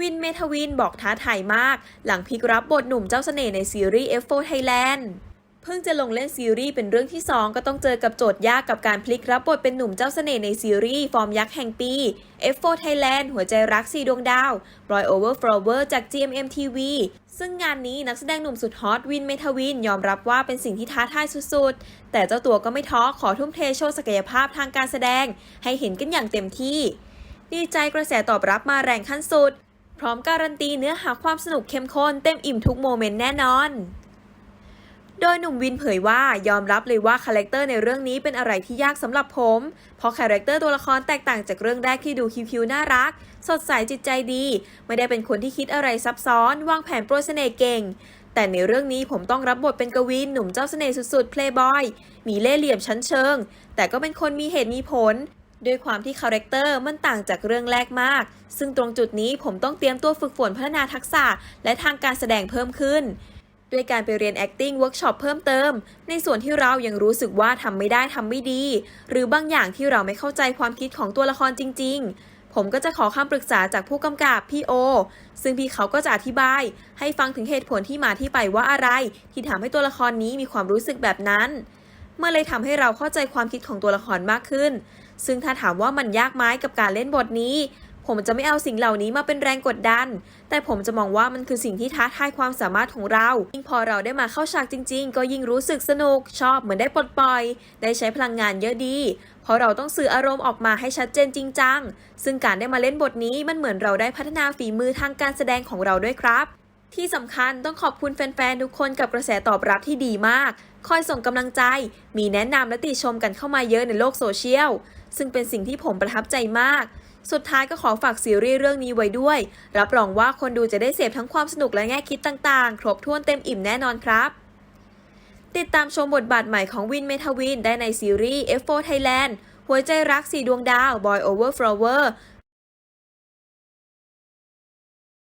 วินเมทวินบอกท้าทายมาก หลังพลิกรับบทหนุ่มเจ้าเสน่ห์ในซีรีส์ F4 Thailand เพิ่งจะลงเล่นซีรีส์เป็นเรื่องที่ 2 ก็ต้องเจอกับโจทย์ยากกับการพลิกรับบทเป็นหนุ่มเจ้าเสน่ห์ในซีรีส์ ฟอร์มยักษ์แห่งปี F4 Thailand หัวใจรักสีดวงดาว Roy Over Flower จาก GMM TV ซึ่งงานนี้นักแสดงหนุ่มสุดฮอตวินเมทวิน ยอมรับว่าเป็นสิ่งที่ท้าทายสุดๆ แต่เจ้าตัวก็ไม่ท้อขอทุ่มเทโชว์ศักยภาพทางการแสดง ให้เห็นกันอย่างเต็มที่ ดีใจกระแสตอบรับมาแรงขั้นสุด พร้อมการันตีเนื้อหาความสนุกเข้มข้นเต็มอิ่มทุกโมเมนต์แน่นอน โดยหนุ่มวินเผยว่ายอมรับเลยว่าคาแรคเตอร์ในเรื่องนี้เป็นอะไรที่ยากสำหรับผม เพราะคาแรคเตอร์ตัวละครแตกต่างจากเรื่องแรกที่ดูคิวๆน่ารัก สดใสจิตใจดี ไม่ได้เป็นคนที่คิดอะไรซับซ้อน วางแผนโปรยเสน่ห์เก่งแต่ในเรื่องนี้ผมต้องรับบทเป็นกวินหนุ่มเจ้าเสน่ห์สุดๆเพลย์บอย มีเล่ห์เหลี่ยมชั้นเชิง แต่ก็เป็นคนมีเหตุมีผล ด้วยความที่คาแรคเตอร์มันต่างจากเรื่องแรกมาก ซึ่งตรงจุดนี้ผมต้องเตรียมตัวฝึกฝนพัฒนาทักษะ และทางการแสดงเพิ่มขึ้น ด้วยการไปเรียน acting workshop เพิ่มเติม ในส่วนที่เรายังรู้สึกว่าทำไม่ได้ทำไม่ดี หรือบางอย่างที่เราไม่เข้าใจความคิดของตัวละครจริง ๆ ผมก็จะขอคำปรึกษาจากผู้กำกับพี่โอ ซึ่งพี่เขาก็จะอธิบาย ให้ฟังถึงเหตุผลที่มาที่ไปว่าอะไร ที่ทำให้ตัวละครนี้มีความรู้สึกแบบนั้น มื่อเลยทำให้เราเข้าใจความคิดของตัวละครมากขึ้น ซึ่งถ้าถามว่ามันยากไหมกับการเล่นบทนี้ ผมจะไม่เอาสิ่งเหล่านี้มาเป็นแรงกดดัน แต่ผมจะมองว่ามันคือสิ่งที่ท้าทายความสามารถของเรายิ่งพอเราได้มาเข้าฉากจริง ๆ ก็ยิ่งรู้สึกสนุก ชอบเหมือนได้ปลดปล่อย ได้ใช้พลังงานเยอะดี เพราะเราต้องสื่ออารมณ์ออกมาให้ชัดเจนจริงจัง ซึ่งการได้มาเล่นบทนี้มันเหมือนเราได้พัฒนาฝีมือทางการแสดงของเราด้วยครับ ที่สำคัญต้องขอบคุณแฟนๆ ทุกคนกับกระแสตอบรับที่ดีมาก คอยส่งกำลังใจ มีแนะนำและติชมกันเข้ามาเยอะในโลกโซเชียล ซึ่งเป็นสิ่งที่ผมประทับใจมาก สุดท้ายก็ขอฝากซีรีส์เรื่องนี้ไว้ด้วย รับรองว่าคนดูจะได้เสพทั้งความสนุกและแง่คิดต่างๆ ครบถ้วนเต็มอิ่มแน่นอนครับ ติดตามชมบทบาทใหม่ของวินเมทาวินได้ในซีรีส์ F4 Thailand หัวใจรักสีดวงดาว Boy Over Flower